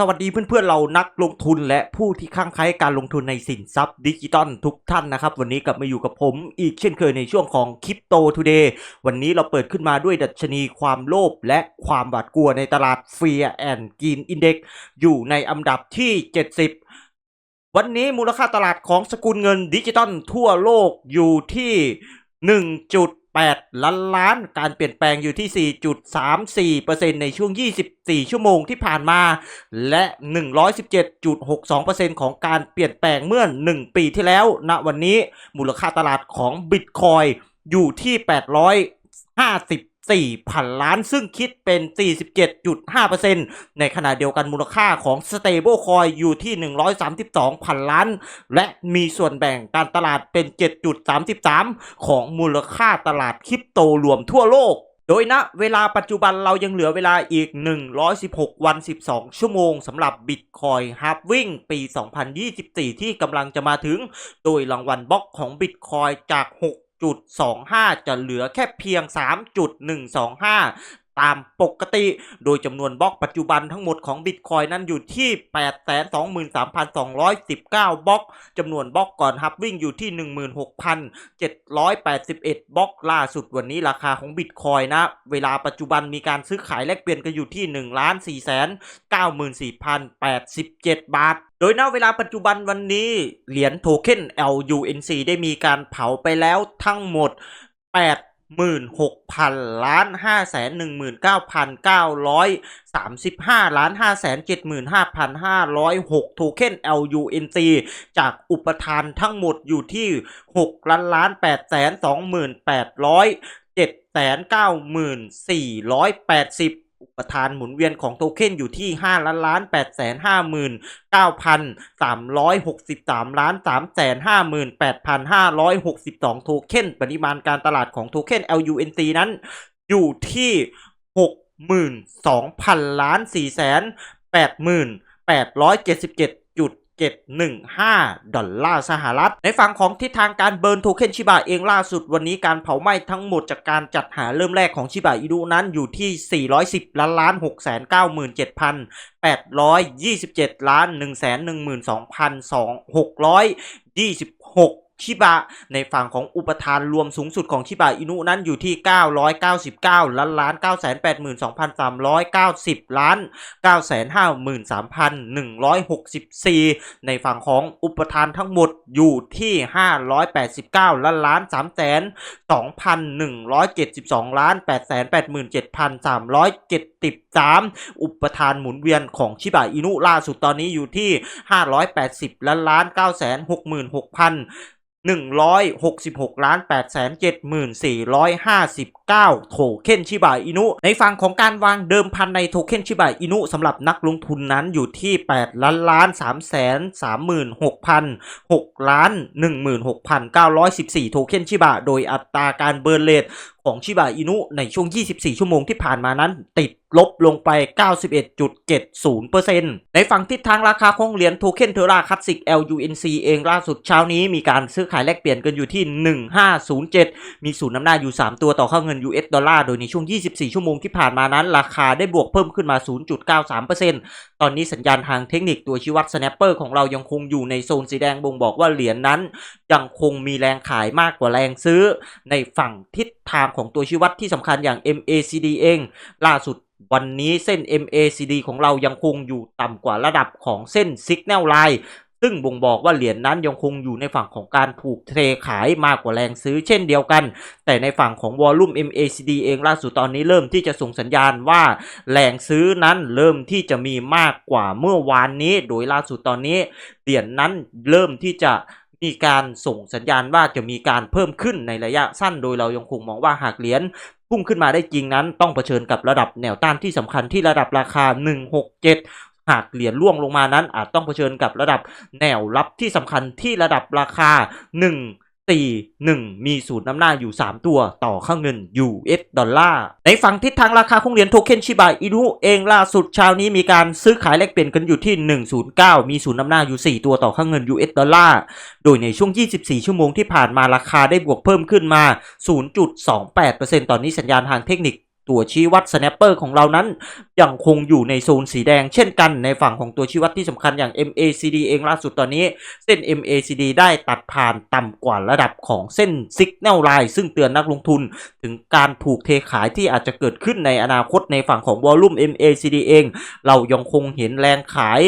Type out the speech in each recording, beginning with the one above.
สวัสดีเพื่อนๆเรานักลงทุนและผู้ที่ข้างใคล้การลงทุนในสินทรัพย์ดิจิตอลทุกท่านนะครับ วันนี้กลับมาอยู่กับผมอีกเช่นเคยในช่วงของคริปโตทูเดย์วันนี้เราเปิดขึ้นมาด้วยดัชนีความโลภและความหวาดกลัวในตลาด Fear and Greed Index อยู่ในอันดับที่ 70วันนี้มูลค่าตลาดของสกุลเงินดิจิตอลทั่วโลกอยู่ที่ 8 ล้านล้าน การเปลี่ยนแปลงอยู่ที่ 4.34%ในช่วง 24 ชั่วโมงที่ผ่านมา และ 117.62%ของการเปลี่ยนแปลงเมื่อ 1 ปีที่แล้ว ณ วันนี้มูลค่าตลาดของบิตคอยอยู่ที่850 นล้าน ซึ่งคิดเป็น 47.5%ในขณะเดียวกันมูลค่าของ Stable Coin อยู่ที่ 132 พันล้าน และมีส่วนแบ่งการตลาดเป็น 7.33 ของมูลค่าตลาดคริปโตรวมทั่วโลกโดยณเวลาปัจจุบันเรายังเหลือเวลาอีก 116 วัน 12 ชั่วโมงสำหรับ Bitcoin Halving ปี 2024 ที่กำลังจะมาถึง โดยรางวัลบล็อกของ Bitcoin จาก 6 6.25 จะเหลือแค่เพียง 3.125 ตามปกติ โดยจำนวนบล็อกปัจจุบันทั้งหมดของ Bitcoin นั้นอยู่ที่ 823,219 บล็อกจำนวนบล็อกก่อนฮับวิ่งอยู่ที่ 16,781 บล็อกล่าสุดวันนี้ราคาของ Bitcoin นะ เวลาปัจจุบันมีการซื้อขายแลกเปลี่ยนกันอยู่ที่ 1 4 94,087 บาทโดยณเวลาปัจจุบันวันนี้เหรียญโทเค็น LUNC ได้มีการเผาไปแล้วทั้งหมด8 16,000ล้าน519,935 ล้าน575,506 โทเค็น LUNC จากอุปทานทั้งหมดอยู่ที่ 6 ล้านล้าน8 2 8 0 794,480 อุปทานหมุนเวียนของโทเค็นอยู่ที่ 5 ล้านล้าน8 5 9 363 ล้าน3 58,562 โทเค็นปริมาณการตลาดของโทเค็น LUNC นั้นอยู่ที่ 62,000 ล้าน4 88,877 1.15 ดอลลาร์สหรัฐ ในฝั่งของทิศทางการเบิร์นโทเค็นชิบะเองล่าสุดวันนี้การเผาไหม้ทั้งหมดจากการจัดหาเริ่มแรกของชิบะอินุนั้นอยู่ที่ 410 ล้านล้าน697,827 ล้าน 112,626 ชิบะ ในฝั่งของอุปทานรวมสูงสุดของชิบะอินุนั้นอยู่ที่ 999 ล้านล้าน 982,390 ล้าน 953,164 ในฝั่งของอุปทานทั้งหมดอยู่ที่ 589 ล้านล้าน 3,2,172 ล้าน 887,373 อุปทานหมุนเวียนของชิบะอินุล่าสุดตอนนี้อยู่ที่ 580 ล้านล้าน 966,000 166ล้าน8 7 4 5 9 โทเค็นชิบะอินุ ในฝั่งของการวางเดิมพันในโทเค็นชิบะอินุสำหรับนักลงทุนนั้นอยู่ที่ 8 ล้านล้าน3แสน36,000 6ล้าน16,914 โทเค็นชิบะโดยอัตราการเบิร์นเรทของชิบะอินุในช่วง 24 ชั่วโมงที่ผ่านมานั้น ติดลบลงไป 91.70%ในฝั่งทิศทางราคาของเหรียญโทเค็นเทราคลาสสิก LUNC เองล่าสุดเช้านี้มีการซื้อขายแลกเปลี่ยนกันอยู่ที่ 1507 มีศูนย์น้ำหน้าอยู่ 3 ตัวต่อเข้าเงิน US ดอลลาร์ โดยในช่วง 24 ชั่วโมงที่ผ่านมานั้น ราคาได้บวกเพิ่มขึ้นมา 0.93%ตอนนี้สัญญาณทางเทคนิคตัวชี้วัด Snapper ของเรายังคงอยู่ในโซนสีแดงบ่งบอกว่าเหรียญนนั้น ยังคงมีแรงขายมากกว่าแรงซื้อ ในฝั่งทิศทางของตัวชี้วัดที่สำคัญอย่าง MACD เอง ล่าสุดวันนี้เส้น MACD ของเรายังคงอยู่ต่ำกว่าระดับของเส้น Signal Line ซึ่งบ่งบอกว่าเหรียญนนั้นยังคงอยู่ในฝั่งของการถูกเทขายมากกว่าแรงซื้อเช่นเดียวกัน แต่ในฝั่งของวอลลุ่ม MACD เองล่าสุดตอนนี้เริ่มที่จะส่งสัญญาณว่าแรงซื้อนั้นเริ่มที่จะมีมากกว่าเมื่อวานนี้ โดยล่าสุดตอนนี้เหรียญนนั้นเริ่มที่จะมีการส่งสัญญาณว่าจะมีการเพิ่มขึ้นในระยะสั้น โดยเรายังคงมองว่าหากเหรียญพุ่งขึ้นมาได้จริงนั้น ต้องเผชิญกับระดับแนวต้านที่สำคัญที่ระดับราคา 167 หากเหรียญล่วงลงมานั้น อาจต้องเผชิญกับระดับแนวรับที่สำคัญที่ระดับราคา1 4 1มีศูนย์น้ำหน้าอยู่ 3 ตัวต่อค่าเงิน US ดอลลาร์ ในฝั่งทิศทางราคาของเหรียญโทเค็นชิบะอินุเองล่าสุดเช้านี้มีการซื้อขายแลกเปลี่ยนกันอยู่ที่ 109 มีศูนย์น้ำหน้าอยู่ 4 ตัวต่อค่าเงิน US ดอลลาร์ โดยในช่วง 24 ชั่วโมงที่ผ่านมาราคาได้บวกเพิ่มขึ้นมา 0.28%ตอนนี้สัญญาณทางเทคนิค ตัวชี้วัด snapper ของเรานั้นยังคงอยู่ในโซนสีแดง เช่นกันในฝั่งของตัวชี้วัดที่สำคัญอย่าง MACD เองล่าสุดตอนนี้ เส้น MACD ได้ตัดผ่านต่ำกว่าระดับของเส้น Signal Line ซึ่งเตือนนักลงทุนถึงการถูกเทขายที่อาจจะเกิดขึ้นในอนาคตในฝั่งของ Volume MACD เอง เรายังคงเห็นแรงขาย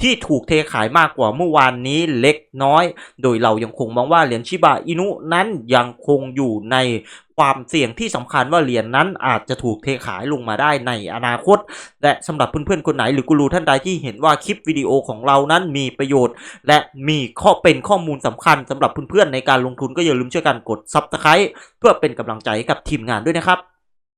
ที่ถูกเทขายมากกว่าเมื่อวานนี้เล็กน้อย โดยเรายังคงมองว่าเหรียญชิบะอินุนั้นยังคงอยู่ใน ความเสี่ยงที่สำคัญว่าเหรียญนั้นอาจจะถูกเทขายลงมาได้ในอนาคต และสำหรับเพื่อนๆคนไหนหรือกูรูท่านใดที่เห็นว่าคลิปวิดีโอของเรานั้นมีประโยชน์ และมีข้อเป็นข้อมูลสำคัญสำหรับเพื่อนๆในการลงทุนก็อย่าลืมช่วยกันกด Subscribe เพื่อเป็นกำลังใจให้กับทีมงานด้วยนะครับ